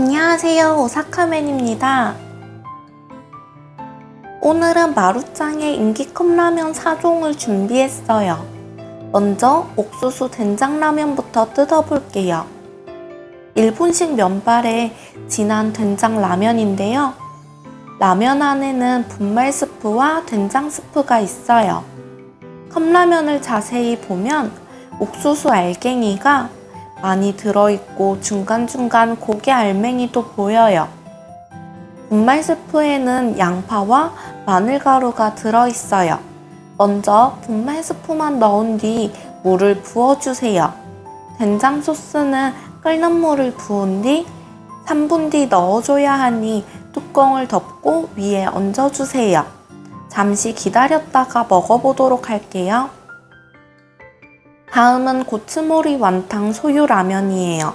안녕하세요. 오사카맨입니다. 오늘은 마루짱의 인기 컵라면 4종을 준비했어요. 먼저 옥수수 된장라면부터 뜯어볼게요. 일본식 면발의 진한 된장 라면인데요. 라면 안에는 분말 스프와 된장 스프가 있어요. 컵라면을 자세히 보면 옥수수 알갱이가 많이 들어있고 중간중간 고기 알맹이도 보여요. 분말 스프에는 양파와 마늘 가루가 들어있어요. 먼저 분말 스프만 넣은 뒤 물을 부어주세요. 된장 소스는 끓는 물을 부은 뒤 3분 뒤 넣어줘야 하니 뚜껑을 덮고 위에 얹어주세요. 잠시 기다렸다가 먹어보도록 할게요. 다음은 고츠모리 완탕 소유 라면이에요.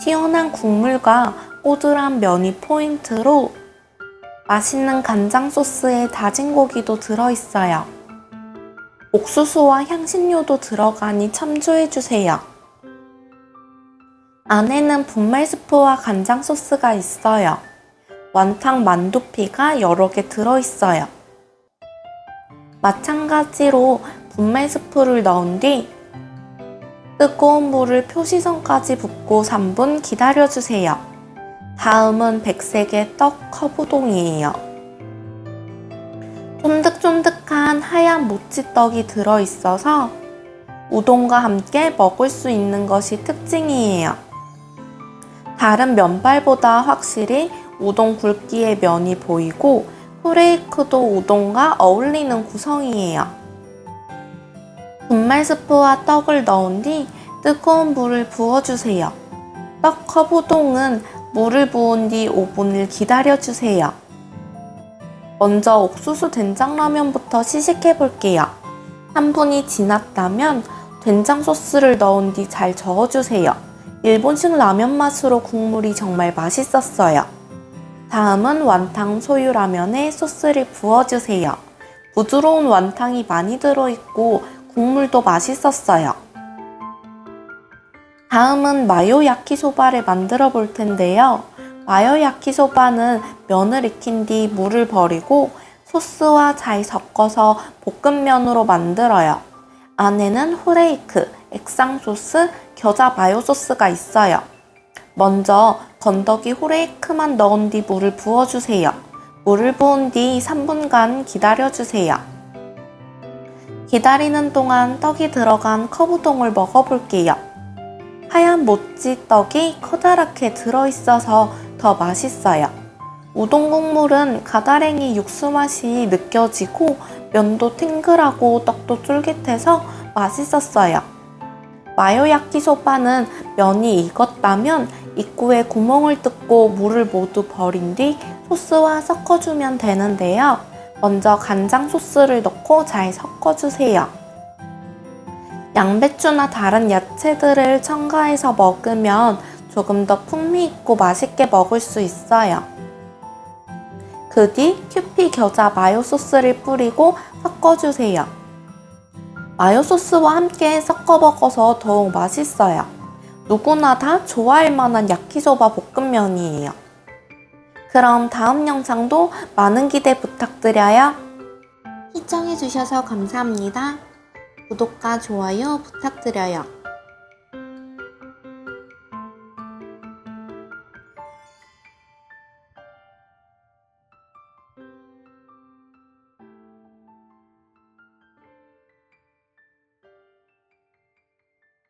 시원한 국물과 꼬들한 면이 포인트로 맛있는 간장 소스에 다진 고기도 들어있어요. 옥수수와 향신료도 들어가니 참조해주세요. 안에는 분말 스프와 간장 소스가 있어요. 완탕 만두피가 여러 개 들어있어요. 마찬가지로 분말 스프를 넣은 뒤 뜨거운 물을 표시선까지 붓고 3분 기다려주세요. 다음은 백색의 떡 커브동이에요. 쫀득쫀득한 하얀 모찌떡이 들어있어서 우동과 함께 먹을 수 있는 것이 특징이에요. 다른 면발보다 확실히 우동 굵기의 면이 보이고 후레이크도 우동과 어울리는 구성이에요. 분말 스프와 떡을 넣은 뒤 뜨거운 물을 부어주세요. 떡 커브동은 물을 부은 뒤 5분을 기다려주세요. 먼저 옥수수 된장라면부터 시식해 볼게요. 3분이 지났다면 된장 소스를 넣은 뒤 잘 저어주세요. 일본식 라면 맛으로 국물이 정말 맛있었어요. 다음은 완탕 소유 라면에 소스를 부어주세요. 부드러운 완탕이 많이 들어있고 국물도 맛있었어요. 다음은 마요 야키소바를 만들어 볼 텐데요. 마요 야키소바는 면을 익힌 뒤 물을 버리고 소스와 잘 섞어서 볶음면으로 만들어요. 안에는 후레이크, 액상 소스, 겨자 마요 소스가 있어요. 먼저 건더기 후레이크만 넣은 뒤 물을 부어주세요. 물을 부은 뒤 3분간 기다려주세요. 기다리는 동안 떡이 들어간 커브동을 먹어볼게요. 하얀 모찌 떡이 커다랗게 들어있어서 더 맛있어요. 우동 국물은 가다랭이 육수 맛이 느껴지고 면도 탱글하고 떡도 쫄깃해서 맛있었어요. 마요 야키소바는 면이 익었다면 입구에 구멍을 뜯고 물을 모두 버린 뒤 소스와 섞어주면 되는데요. 먼저 간장 소스를 넣고 잘 섞어주세요. 양배추나 다른 야채들을 첨가해서 먹으면 조금 더 풍미 있고 맛있게 먹을 수 있어요. 그 뒤 큐피 겨자 마요 소스를 뿌리고 섞어주세요. 마요 소스와 함께 섞어 먹어서 더욱 맛있어요. 누구나 다 좋아할 만한 야키소바 볶음면이에요. 그럼 다음 영상도 많은 기대 부탁드려요. 시청해주셔서 감사합니다. 구독과 좋아요 부탁드려요.